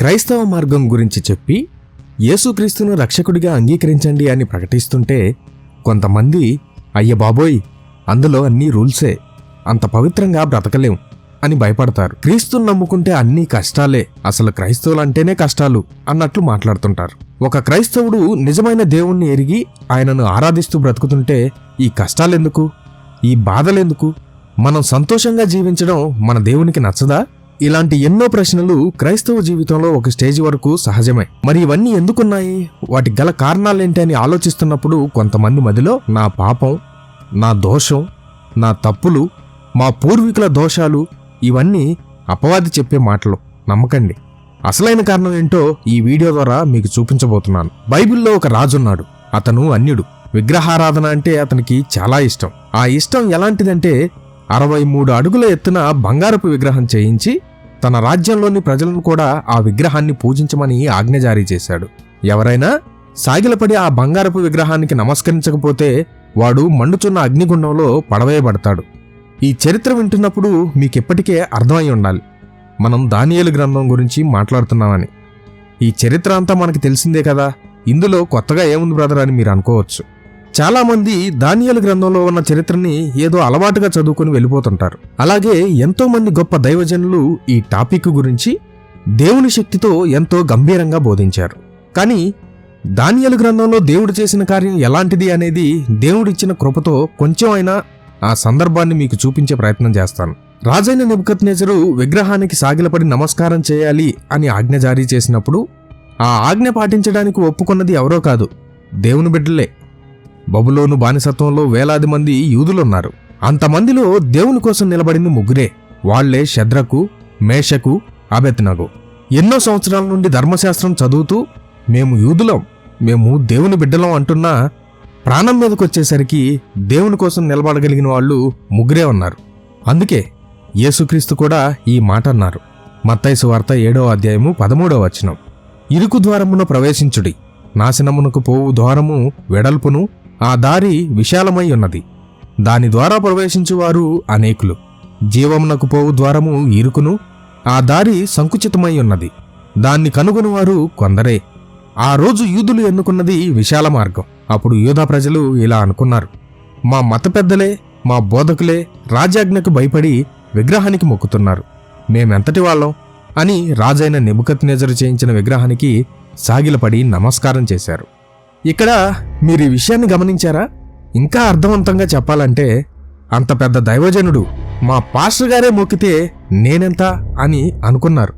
క్రైస్తవ మార్గం గురించి చెప్పి యేసుక్రీస్తును రక్షకుడిగా అంగీకరించండి అని ప్రకటిస్తుంటే కొంతమంది అయ్య బాబోయ్ అందులో అన్నీ రూల్సే అంత పవిత్రంగా బ్రతకలేం అని భయపడతారు. క్రీస్తుని నమ్ముకుంటే అన్నీ కష్టాలే అసలు క్రైస్తవులు అంటేనే కష్టాలు అన్నట్లు మాట్లాడుతుంటారు. ఒక క్రైస్తవుడు నిజమైన దేవుణ్ణి ఎరిగి ఆయనను ఆరాధిస్తూ బ్రతుకుతుంటే ఈ కష్టాలెందుకు? ఈ బాధలెందుకు? మనం సంతోషంగా జీవించడం మన దేవునికి నచ్చదా? ఇలాంటి ఎన్నో ప్రశ్నలు క్రైస్తవ జీవితంలో ఒక స్టేజ్ వరకు సహజమే. మరి ఇవన్నీ ఎందుకున్నాయి? వాటి గల కారణాలేంటి అని ఆలోచిస్తున్నప్పుడు కొంతమంది మదిలో నా పాపం నా దోషం నా తప్పులు మా పూర్వీకుల దోషాలు ఇవన్నీ అపవాది చెప్పే మాటలు. నమ్మకండి. అసలైన కారణం ఏంటో ఈ వీడియో ద్వారా మీకు చూపించబోతున్నాను. బైబిల్లో ఒక రాజున్నాడు. అతను అన్యుడు. విగ్రహారాధన అంటే అతనికి చాలా ఇష్టం. ఆ ఇష్టం ఎలాంటిదంటే అరవై మూడు అడుగుల ఎత్తున బంగారపు విగ్రహం చేయించి తన రాజ్యంలోని ప్రజలను కూడా ఆ విగ్రహాన్ని పూజించమని ఆజ్ఞ జారీ చేశాడు. ఎవరైనా సాగిలపడి ఆ బంగారపు విగ్రహానికి నమస్కరించకపోతే వాడు మండుచున్న అగ్నిగుండంలో పడవేయబడతాడు. ఈ చరిత్ర వింటున్నప్పుడు మీకెప్పటికే అర్థమై ఉండాలి. మనం దానియేలు గ్రంథం గురించి మాట్లాడుతున్నామని. ఈ చరిత్ర అంతా మనకి తెలిసిందే కదా? ఇందులో కొత్తగా ఏముంది బ్రదర్ అని మీరు అనుకోవచ్చు. చాలామంది దానియేలు గ్రంథంలో ఉన్న చరిత్రని ఏదో అలవాటుగా చదువుకొని వెళ్ళిపోతుంటారు. అలాగే ఎంతోమంది గొప్ప దైవజనులు ఈ టాపిక్ గురించి దేవుని శక్తితో ఎంతో గంభీరంగా బోధించారు. కానీ దానియలు గ్రంథంలో దేవుడు చేసిన కార్యం ఎలాంటిది అనేది దేవుడిచ్చిన కృపతో కొంచెం అయినా ఆ సందర్భాన్ని మీకు చూపించే ప్రయత్నం చేస్తాను. రాజైన నెబుకత్నేజరు విగ్రహానికి సాగిలపడి నమస్కారం చేయాలి అని ఆజ్ఞ జారీ చేసినప్పుడు ఆ ఆజ్ఞ పాటించడానికి ఒప్పుకున్నది ఎవరో కాదు దేవుని బిడ్డలే. బబులోను బానిసత్వంలో వేలాది మంది యూదులున్నారు. అంతమందిలో దేవుని కోసం నిలబడింది ముగ్గురే వాళ్ళే శద్రకు మేషకు అబెత్నగు ఎన్నో సంవత్సరాల నుండి ధర్మశాస్త్రం చదువుతూ మేము యూదులం మేము దేవుని బిడ్డలం అంటున్నా ప్రాణం మీదకొచ్చేసరికి దేవుని కోసం నిలబడగలిగిన వాళ్ళు ముగ్గురే ఉన్నారు. అందుకే యేసుక్రీస్తు కూడా ఈ మాట అన్నారు. మత్తైసు వార్త ఏడవ అధ్యాయము పదమూడవ వచనం. ఇరుకు ద్వారమున ప్రవేశించుడి. నాశనమునకు పోవు ద్వారము వెడల్పును ఆ దారి విశాలమై ఉన్నది. దాని ద్వారా ప్రవేశించువారు అనేకులు. జీవమునకు పోవు ద్వారము ఇరుకును ఆ దారి సంకుచితమై ఉన్నది. దాన్ని కనుగొనువారు కొందరే. ఆ రోజు యూదులు ఎన్నుకున్నది విశాల మార్గం. అప్పుడు యూదా ప్రజలు ఇలా అనుకున్నారు. మా మత పెద్దలే మా బోధకులే రాజాజ్ఞకు భయపడి విగ్రహానికి మొక్కుతున్నారు. మేమెంతటి వాళ్ళం అని రాజైన నిబుకత్ చేయించిన విగ్రహానికి సాగిలపడి నమస్కారం చేశారు. ఇక్కడ మీరు ఈ విషయాన్ని గమనించారా? ఇంకా అర్థవంతంగా చెప్పాలంటే అంత పెద్ద దైవజనుడు మా పాస్టర్ గారే మొక్కితే నేనెంత అని అనుకున్నారు.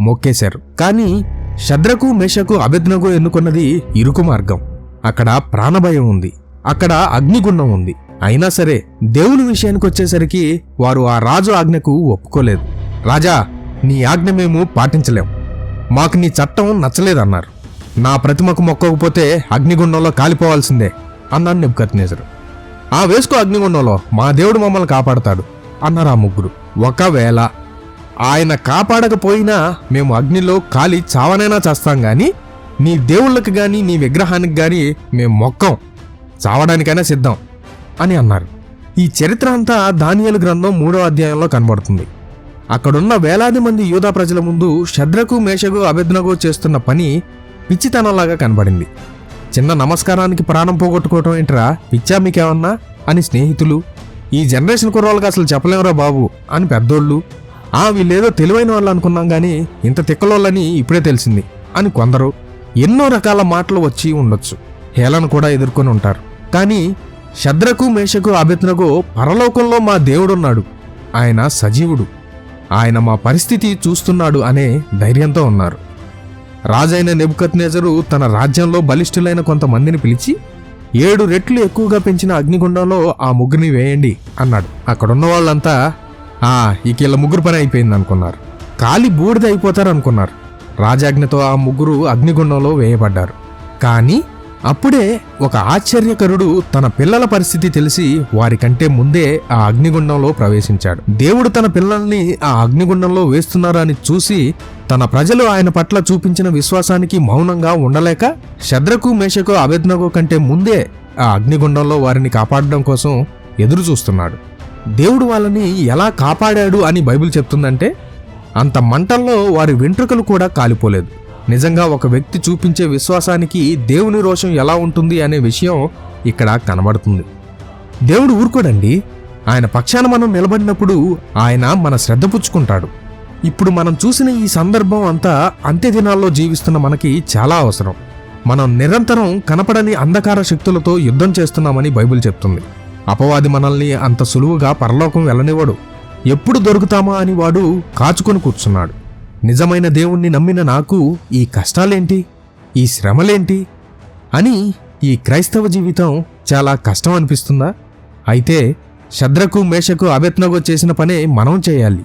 మొక్కేశారు. కానీ శద్రకు మేషకు అభిజ్ఞకు ఎన్నుకున్నది ఇరుకు మార్గం. అక్కడ ప్రాణభయం ఉంది. అక్కడ అగ్నిగుండం ఉంది. అయినా సరే దేవుని విషయానికి వచ్చేసరికి వారు ఆ రాజు ఆజ్ఞకు ఒప్పుకోలేదు. రాజా నీ ఆజ్ఞ మేము పాటించలేం. మాకు నీ చట్టం నచ్చలేదన్నారు. నా ప్రతిమకు మొక్కకపోతే అగ్నిగుండంలో కాలిపోవాల్సిందే అన్నాడు నెబ్కత్నేజరు ఆ వేసుకో అగ్నిగుండంలో మా దేవుడు మమ్మల్ని కాపాడతాడు అన్నారు ఆ ముగ్గురు. ఒకవేళ ఆయన కాపాడకపోయినా మేము అగ్నిలో కాలి చావనైనా చేస్తాం కానీ నీ దేవుళ్ళకి కానీ నీ విగ్రహానికి కానీ మేము మొక్కం. చావడానికైనా సిద్ధం అని అన్నారు. ఈ చరిత్ర అంతా దానియలు గ్రంథం మూడో అధ్యాయంలో కనబడుతుంది. అక్కడున్న వేలాది మంది యూదా ప్రజల ముందు శద్రకు మేషకు అభిజ్ఞకు చేస్తున్న పని పిచ్చితనంలాగా కనబడింది. చిన్న నమస్కారానికి ప్రాణం పోగొట్టుకోవటం ఏంట్రా? పిచ్చా మీకేమన్నా? అని స్నేహితులు ఈ జనరేషన్ కుర్రోళ్ళకి అసలు చెప్పలేమురా బాబు అని పెద్దోళ్ళు ఆ వీళ్ళేదో తెలివైన వాళ్ళు అనుకున్నాం కానీ ఇంత తిక్కలోళ్ళని ఇప్పుడే తెలిసింది అని కొందరు ఎన్నో రకాల మాటలు వచ్చి ఉండొచ్చు. హేళన కూడా ఎదుర్కొని ఉంటారు. కానీ శద్రకు మేషకు అభిత్నకు పరలోకంలో మా దేవుడున్నాడు. ఆయన సజీవుడు. ఆయన మా పరిస్థితి చూస్తున్నాడు అనే ధైర్యంతో ఉన్నారు. రాజైన నెబుకత్నేజరు తన రాజ్యంలో బలిష్ఠులైన కొంతమందిని పిలిచి ఏడు రెట్లు ఎక్కువగా పెంచిన అగ్నిగుండంలో ఆ ముగ్గురిని వేయండి అన్నాడు. అక్కడున్న వాళ్ళంతా ఆ ఇక ఇలా ముగ్గురు పని అయిపోయింది అనుకున్నారు. కాలి బూడిద అయిపోతారు అనుకున్నారు. రాజాజ్ఞతో ఆ ముగ్గురు అగ్నిగుండంలో వేయబడ్డారు. కానీ అప్పుడే ఒక ఆశ్చర్యకరుడు తన పిల్లల పరిస్థితి తెలిసి వారికంటే ముందే ఆ అగ్నిగుండంలో ప్రవేశించాడు. దేవుడు తన పిల్లల్ని ఆ అగ్నిగుండంలో వేస్తున్నారా అని చూసి తన ప్రజలు ఆయన పట్ల చూపించిన విశ్వాసానికి మౌనంగా ఉండలేక శద్రకు మేషకు అభెజ్ఞకు కంటే ముందే ఆ అగ్నిగుండంలో వారిని కాపాడడం కోసం ఎదురు చూస్తున్నాడు దేవుడు వాళ్ళని ఎలా కాపాడాడు అని బైబిల్ చెప్తుందంటే అంత మంటల్లో వారి వెంట్రుకలు కూడా కాలిపోలేదు. నిజంగా ఒక వ్యక్తి చూపించే విశ్వాసానికి దేవుని రోషం ఎలా ఉంటుంది అనే విషయం ఇక్కడ కనబడుతుంది. దేవుడు ఊరుకోడండి ఆయన పక్షాన మనం నిలబడినప్పుడు ఆయన మన శ్రద్ధ పుచ్చుకుంటాడు. ఇప్పుడు మనం చూసిన ఈ సందర్భం అంతా అంత్య దినాల్లో జీవిస్తున్న మనకి చాలా అవసరం. మనం నిరంతరం కనపడని అంధకార శక్తులతో యుద్ధం చేస్తున్నామని బైబిల్ చెప్తుంది. అపవాది మనల్ని అంత సులువుగా పరలోకం వెళ్ళనివాడు ఎప్పుడు దొరుకుతామా అని వాడు కాచుకొని కూర్చున్నాడు. నిజమైన దేవుణ్ణి నమ్మిన నాకు ఈ కష్టాలేంటి? ఈ శ్రమలేంటి? అని ఈ క్రైస్తవ జీవితం చాలా కష్టం అనిపిస్తుందా? అయితే శద్రకు మేషకు అభెత్నగో చేసిన పనే మనం చేయాలి.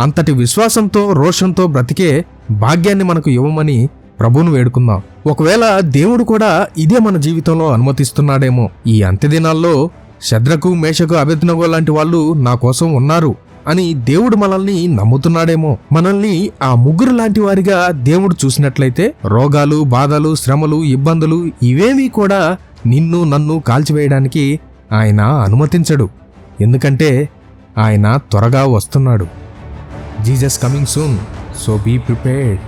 అంతటి విశ్వాసంతో రోషంతో బ్రతికే భాగ్యాన్ని మనకు ఇవ్వమని ప్రభువును వేడుకుందాం. ఒకవేళ దేవుడు కూడా ఇదే మన జీవితంలో అనుమతిస్తున్నాడేమో ఈ అంత్యదినాల్లో శద్రకు మేషకు అభెత్నగో లాంటి వాళ్ళు నా కోసం ఉన్నారు. అని దేవుడు మనల్ని నమ్ముతున్నాడేమో. మనల్ని ఆ ముగ్గురు లాంటి వారిగా దేవుడు చూసినట్లయితే రోగాలు బాధలు శ్రమలు ఇబ్బందులు ఇవేమీ కూడా నిన్ను నన్ను కాల్చివేయడానికి ఆయన అనుమతించడు. ఎందుకంటే ఆయన త్వరగా వస్తున్నాడు. Jesus coming soon so be prepared.